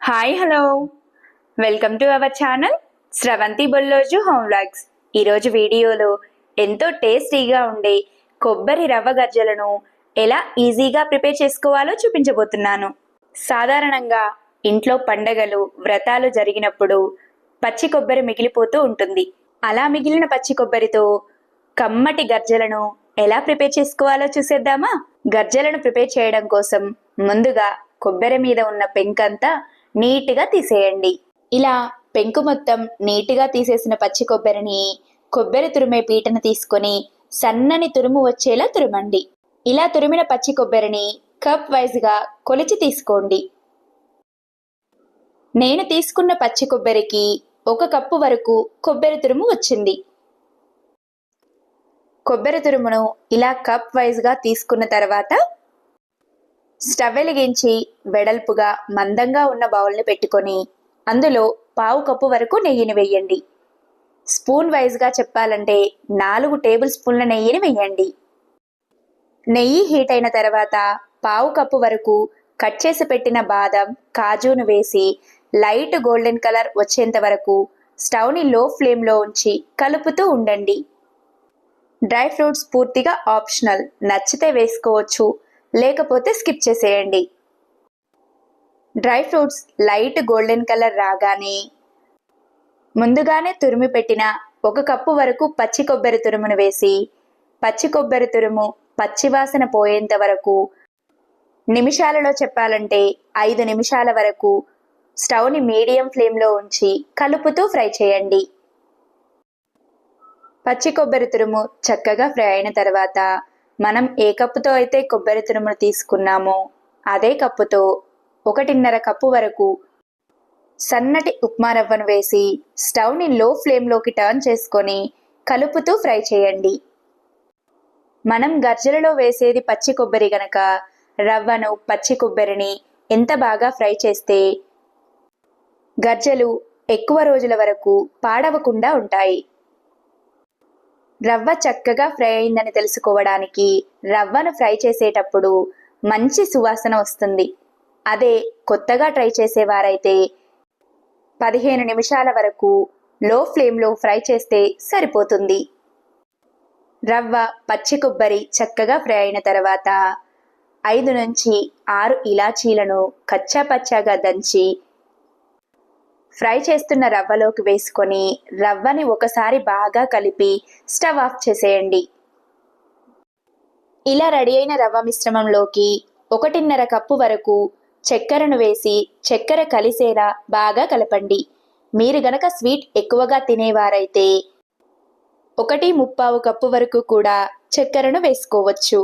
Hi hello welcome to our channel Sravanthi Bolloju home vlogs ఈరోజు వీడియోలో ఎంతో టేస్టీగా ఉండే కొబ్బరి రవ్వ గజ్జలను ఎలా ఈజీగా ప్రిపేర్ చేసుకోవాలో చూపించబోతున్నాను. సాధారణంగా ఇంట్లో పండగలు వ్రతాలు జరిగినప్పుడు పచ్చి కొబ్బరి మిగిలిపోతూ ఉంటుంది. అలా మిగిలిన పచ్చి కొబ్బరితో కమ్మటి గర్జలను ఎలా ప్రిపేర్ చేసుకోవాలో చూసేద్దామా? గజ్జలను ప్రిపేర్ చేయడం కోసం ముందుగా కొబ్బరి మీద ఉన్న పెంకంతా నీట్గా తీసేయండి. ఇలా పెంకు మొత్తం నీట్గా తీసేసిన పచ్చి కొబ్బరిని కొబ్బరి తురిమే పీటను తీసుకొని సన్నని తురుము వచ్చేలా తురమండి. ఇలా తురిమిన పచ్చి కొబ్బరిని కప్ వైజ్గా కొలిచి తీసుకోండి. నేను తీసుకున్న పచ్చి కొబ్బరికి ఒక కప్పు వరకు కొబ్బరి తురుము వచ్చింది. కొబ్బరి తురుమును ఇలా కప్ వైజ్గా తీసుకున్న తర్వాత స్టవ్ వెలిగించి వెడల్పుగా మందంగా ఉన్న బౌల్ని పెట్టుకొని అందులో పావు కప్పు వరకు నెయ్యిని వేయండి. స్పూన్ వైజ్గా చెప్పాలంటే నాలుగు టేబుల్ స్పూన్ల నెయ్యిని వేయండి. నెయ్యి హీట్ అయిన తర్వాత పావు కప్పు వరకు కట్ చేసి పెట్టిన బాదం కాజును వేసి లైట్ గోల్డెన్ కలర్ వచ్చేంత వరకు స్టవ్ని లో ఫ్లేమ్లో ఉంచి కలుపుతూ ఉండండి. డ్రై ఫ్రూట్స్ పూర్తిగా ఆప్షనల్. నచ్చితే వేసుకోవచ్చు. లేకపోతే స్కిప్ చేసేయండి. Dry fruits light golden colour రాగానే ముందుగానే తురిమి పెట్టిన ఒక కప్పు వరకు పచ్చి కొబ్బరి తురుమును వేసి పచ్చి కొబ్బరి తురుము పచ్చివాసన పోయేంత వరకు నిమిషాలలో చెప్పాలంటే ఐదు నిమిషాల వరకు స్టవ్ని మీడియం ఫ్లేమ్లో ఉంచి కలుపుతూ ఫ్రై చేయండి. పచ్చి కొబ్బరి తురుము చక్కగా ఫ్రై అయిన తర్వాత మనం ఏ కప్పుతో అయితే కొబ్బరి తురుమును తీసుకున్నామో అదే కప్పుతో ఒకటిన్నర కప్పు వరకు సన్నటి ఉప్మా రవ్వను వేసి స్టవ్ని లో ఫ్లేమ్లోకి టర్న్ చేసుకొని కలుపుతూ ఫ్రై చేయండి. మనం గర్జలలో వేసేది పచ్చి కొబ్బరి గనక రవ్వను పచ్చి కొబ్బరిని ఎంత బాగా ఫ్రై చేస్తే గర్జలు ఎక్కువ రోజుల వరకు పాడవకుండా ఉంటాయి. రవ్వ చక్కగా ఫ్రై అయిందని తెలుసుకోవడానికి రవ్వను ఫ్రై చేసేటప్పుడు మంచి సువాసన వస్తుంది. అదే కొత్తగా ట్రై చేసేవారైతే పదిహేను నిమిషాల వరకు లో ఫ్లేమ్లో ఫ్రై చేస్తే సరిపోతుంది. రవ్వ పచ్చి కొబ్బరి చక్కగా ఫ్రై అయిన తర్వాత ఐదు నుంచి ఆరు ఇలాచీలను కచ్చా పచ్చాగా దంచి ఫ్రై చేస్తున్న రవ్వలోకి వేసుకొని రవ్వని ఒకసారి బాగా కలిపి స్టవ్ ఆఫ్ చేసేయండి. ఇలా రెడీ అయిన రవ్వ మిశ్రమంలోకి ఒకటిన్నర కప్పు వరకు చక్కెరను వేసి చక్కెర కలిసేలా బాగా కలపండి. మీరు గనక స్వీట్ ఎక్కువగా తినేవారైతే ఒకటి ముప్పావు కప్పు వరకు కూడా చక్కెరను వేసుకోవచ్చు.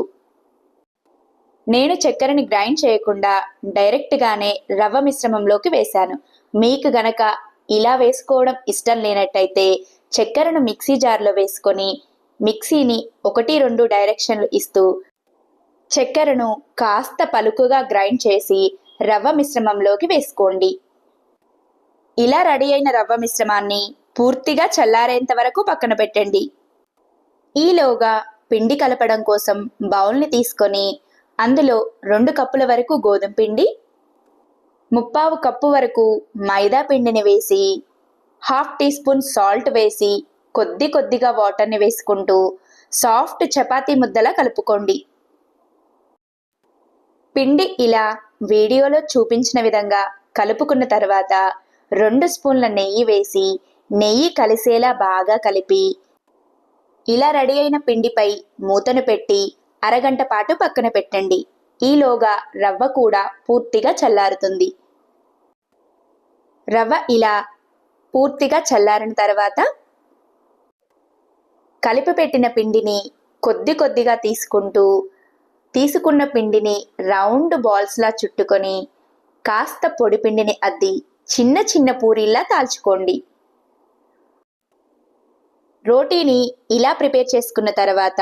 నేను చక్కెరని గ్రైండ్ చేయకుండా డైరెక్ట్గానే రవ్వ మిశ్రమంలోకి వేశాను. మీకు గనక ఇలా వేసుకోవడం ఇష్టం లేనట్టయితే చక్కెరను మిక్సీ జార్లో వేసుకొని మిక్సీని ఒకటి రెండు డైరెక్షన్లు ఇస్తూ చక్కెరను కాస్త పలుకుగా గ్రైండ్ చేసి రవ్వ మిశ్రమంలోకి వేసుకోండి. ఇలా రెడీ అయిన రవ్వ మిశ్రమాన్ని పూర్తిగా చల్లారేంత వరకు పక్కన పెట్టండి. ఈలోగా పిండి కలపడం కోసం బౌల్ని తీసుకొని అందులో రెండు కప్పుల వరకు గోధుమ పిండి ముప్పావు కప్పు వరకు మైదా పిండిని వేసి హాఫ్ టీ స్పూన్ సాల్ట్ వేసి కొద్ది కొద్దిగా వాటర్ని వేసుకుంటూ సాఫ్ట్ చపాతీ ముద్దలా కలుపుకోండి. పిండి ఇలా వీడియోలో చూపించిన విధంగా కలుపుకున్న తర్వాత రెండు స్పూన్ల నెయ్యి వేసి నెయ్యి కలిసేలా బాగా కలిపి ఇలా రెడీ అయిన పిండిపై మూతను పెట్టి అరగంట పాటు పక్కన పెట్టండి. ఈలోగా రవ్వ కూడా పూర్తిగా చల్లారుతుంది. రవ్వ ఇలా పూర్తిగా చల్లారిన తర్వాత కలిపి పెట్టిన పిండిని కొద్ది కొద్దిగా తీసుకుంటూ తీసుకున్న పిండిని రౌండ్ బాల్స్లా చుట్టుకొని కాస్త పొడి పిండిని అద్ది చిన్న చిన్న పూరీల్లా తాల్చుకోండి. రోటీని ఇలా ప్రిపేర్ చేసుకున్న తర్వాత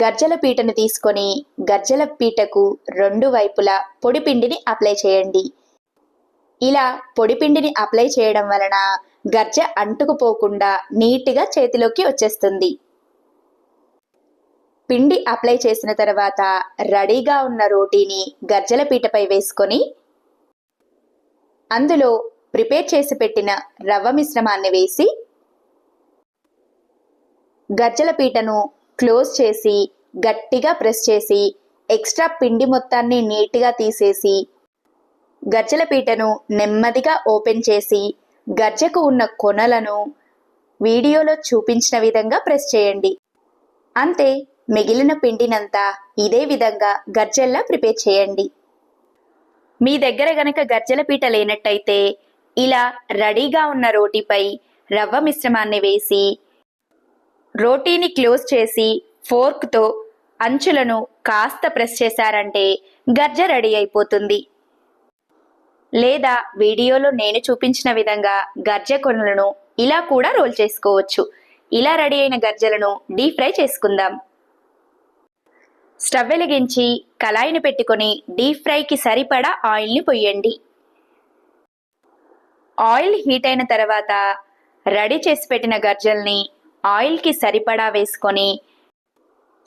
గర్జల పీటను తీసుకొని గర్జల పీటకు రెండు వైపులా పొడి పిండిని అప్లై చేయండి. ఇలా పొడిపిండిని అప్లై చేయడం వలన గర్జ అంటుకుపోకుండా నీట్గా చేతిలోకి వచ్చేస్తుంది. పిండి అప్లై చేసిన తర్వాత రెడీగా ఉన్న రోటీని గర్జల పీటపై వేసుకొని అందులో ప్రిపేర్ చేసి పెట్టిన రవ్వ మిశ్రమాన్ని వేసి గజ్జల పీటను క్లోజ్ చేసి గట్టిగా ప్రెస్ చేసి ఎక్స్ట్రా పిండి మొత్తాన్ని నీట్గా తీసేసి గజ్జల పీటను నెమ్మదిగా ఓపెన్ చేసి గజ్జకు ఉన్న కొనలను వీడియోలో చూపించిన విధంగా ప్రెస్ చేయండి. అంతే మిగిలిన పిండినంతా ఇదే విధంగా గజ్జల్లా ప్రిపేర్ చేయండి. మీ దగ్గర గనక గజ్జల పీట లేనట్టయితే ఇలా రెడీగా ఉన్న రోటీపై రవ్వ మిశ్రమాన్ని వేసి రోటీని క్లోజ్ చేసి ఫోర్క్తో అంచులను కాస్త ప్రెస్ చేశారంటే గర్జ రెడీ అయిపోతుంది. లేదా వీడియోలో నేను చూపించిన విధంగా గర్జ కొనలను ఇలా కూడా రోల్ చేసుకోవచ్చు. ఇలా రెడీ అయిన గర్జలను డీప్ ఫ్రై చేసుకుందాం. స్టవ్ వెలిగించి కళాయిని పెట్టుకొని డీప్ ఫ్రైకి సరిపడా ఆయిల్ని పొయ్యండి. ఆయిల్ హీట్ అయిన తర్వాత రెడీ చేసి పెట్టిన గర్జల్ని ఆయిల్కి సరిపడా వేసుకొని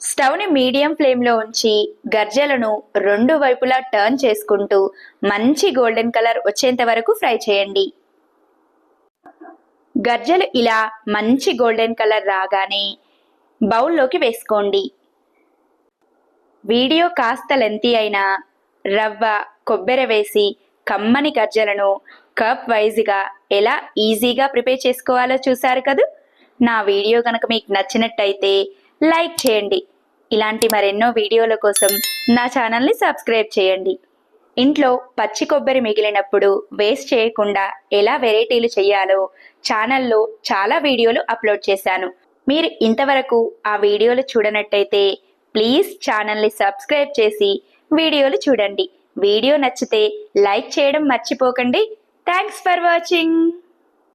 స్టవ్ని మీడియం ఫ్లేమ్లో ఉంచి గర్జలను రెండు వైపులా టర్న్ చేసుకుంటూ మంచి గోల్డెన్ కలర్ వచ్చేంత వరకు ఫ్రై చేయండి. గర్జలు ఇలా మంచి గోల్డెన్ కలర్ రాగానే బౌల్లోకి వేసుకోండి. వీడియో కాస్త లెంతీ అయినా రవ్వ కొబ్బరి వేసి కమ్మని గర్జలను కప్ వైజ్గా ఎలా ఈజీగా ప్రిపేర్ చేసుకోవాలో చూసారు కదా? నా వీడియో కనుక మీకు నచ్చినట్టయితే లైక్ చేయండి. ఇలాంటి మరెన్నో వీడియోల కోసం నా ఛానల్ని సబ్స్క్రైబ్ చేయండి. ఇంట్లో పచ్చి కొబ్బరి మిగిలినప్పుడు వేస్ట్ చేయకుండా ఎలా వెరైటీలు చేయాలో ఛానల్లో చాలా వీడియోలు అప్లోడ్ చేశాను. మీరు ఇంతవరకు ఆ వీడియోలు చూడనట్టయితే ప్లీజ్ ఛానల్ని సబ్స్క్రైబ్ చేసి వీడియోలు చూడండి. వీడియో నచ్చితే లైక్ చేయడం మర్చిపోకండి. Thanks for watching.